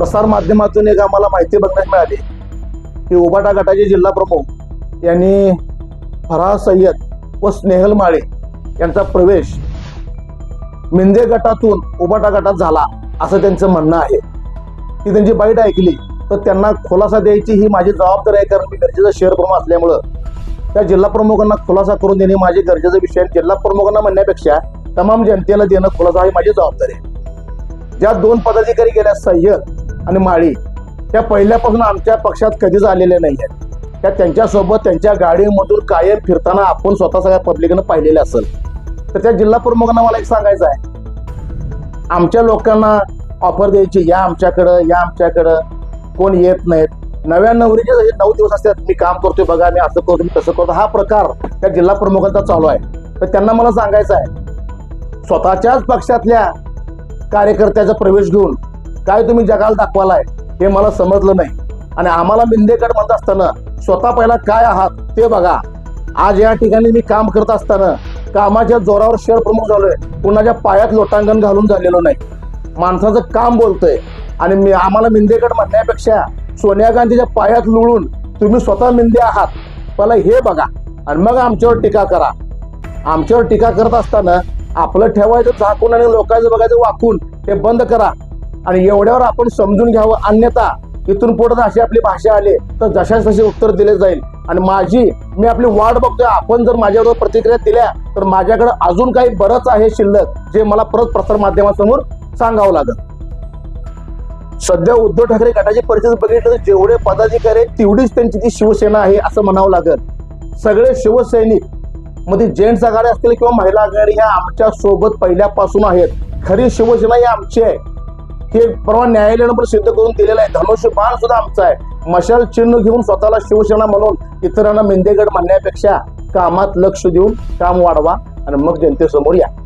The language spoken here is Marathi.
प्रसार माध्यमातून एक आम्हाला माहिती बघण्यात मिळाली की उबाटा गटाचे जिल्हा प्रमुख यांनी फराह सय्यद व स्नेहल माळे यांचा प्रवेश मिंदे गटातून उबाटा गटात झाला असं त्यांचं म्हणणं आहे. ती त्यांची बाईट ऐकली तर त्यांना खुलासा द्यायची ही माझी जबाबदारी आहे कारण मी गरजेचं शहर प्रमुख असल्यामुळं. त्या जिल्हा प्रमुखांना खुलासा करून देणे माझे गरजेचं विषय जिल्हा प्रमुखांना म्हणण्यापेक्षा तमाम जनतेला देणं खुलासा ही माझी जबाबदारी आहे. ज्या दोन पदाधिकारी गेल्या सय्यद आणि माळी त्या पहिल्यापासून आमच्या पक्षात कधीच आलेल्या नाही आहेत त्या त्यांच्यासोबत त्यांच्या गाडीमधून कायम फिरताना आपण स्वतः सगळ्या पब्लिकनं पाहिलेले असेल. तर त्या जिल्हा प्रमुखांना मला एक सांगायचं आहे. आमच्या लोकांना ऑफर द्यायची या आमच्याकडं या आमच्याकडं. कोण येत नाहीत. नव्या नवरीचे जसे नऊ दिवस असतात. मी काम करतोय बघा मी असं करतो मी तसं करतो हा प्रकार त्या जिल्हा प्रमुखांचा चालू आहे. तर त्यांना मला सांगायचं आहे. स्वतःच्याच पक्षातल्या कार्यकर्त्याचा प्रवेश घेऊन काय तुम्ही जगाला दाखवालाय हे मला समजलं नाही. आणि आम्हाला मिंदेकड म्हणत असताना स्वतः पहिला काय आहात ते बघा. आज या ठिकाणी मी काम करत असताना कामाच्या जोरावर शेअर प्रमुख झालोय. कुणाच्या पायात लोटांगण घालून झालेलो नाही. माणसाचं काम बोलतोय. आणि मी आम्हाला मिंदेकड म्हणण्यापेक्षा सोनिया गांधीच्या पायात लुळून तुम्ही स्वतः मिंदे आहात. पहिला हे बघा. आणि मग आमच्यावर टीका करा. आमच्यावर टीका करत असताना आपलं ठेवायचं झाकून आणि लोकांचं बघायचं वाकून हे बंद करा. आणि एवढ्यावर आपण समजून घ्यावं. अन्यथा इथून पुढे अशी आपली भाषा आली तर जशाच तसे उत्तर दिले जाईल. आणि माझी मी आपली वाट बघतोय. आपण जर माझ्याबरोबर प्रतिक्रिया दिल्या तर माझ्याकडे अजून काही बरंच आहे शिल्लक जे मला परत प्रसार माध्यमासमोर सांगावं लागत सध्या उद्धव ठाकरे गटाची परिस्थिती बघितली तर जेवढे पदाधिकारी आहेत तेवढीच त्यांची ती शिवसेना आहे असं म्हणावं लागत सगळे शिवसैनिकमध्ये जेंट्स आघाडी असतील किंवा महिला आघाडी ह्या आमच्यासोबत पहिल्यापासून आहेत. खरी शिवसेना ही आमची आहे. हे परवा न्यायालयानं पण सिद्ध करून दिलेलं आहे. धनुष्य बाण सुद्धा आमचं आहे. मशाल चिन्ह घेऊन स्वतःला शिवसेना म्हणून इतरांना मेंदेगड म्हणण्यापेक्षा कामात लक्ष देऊन काम वाढवा आणि मग जनतेसमोर या.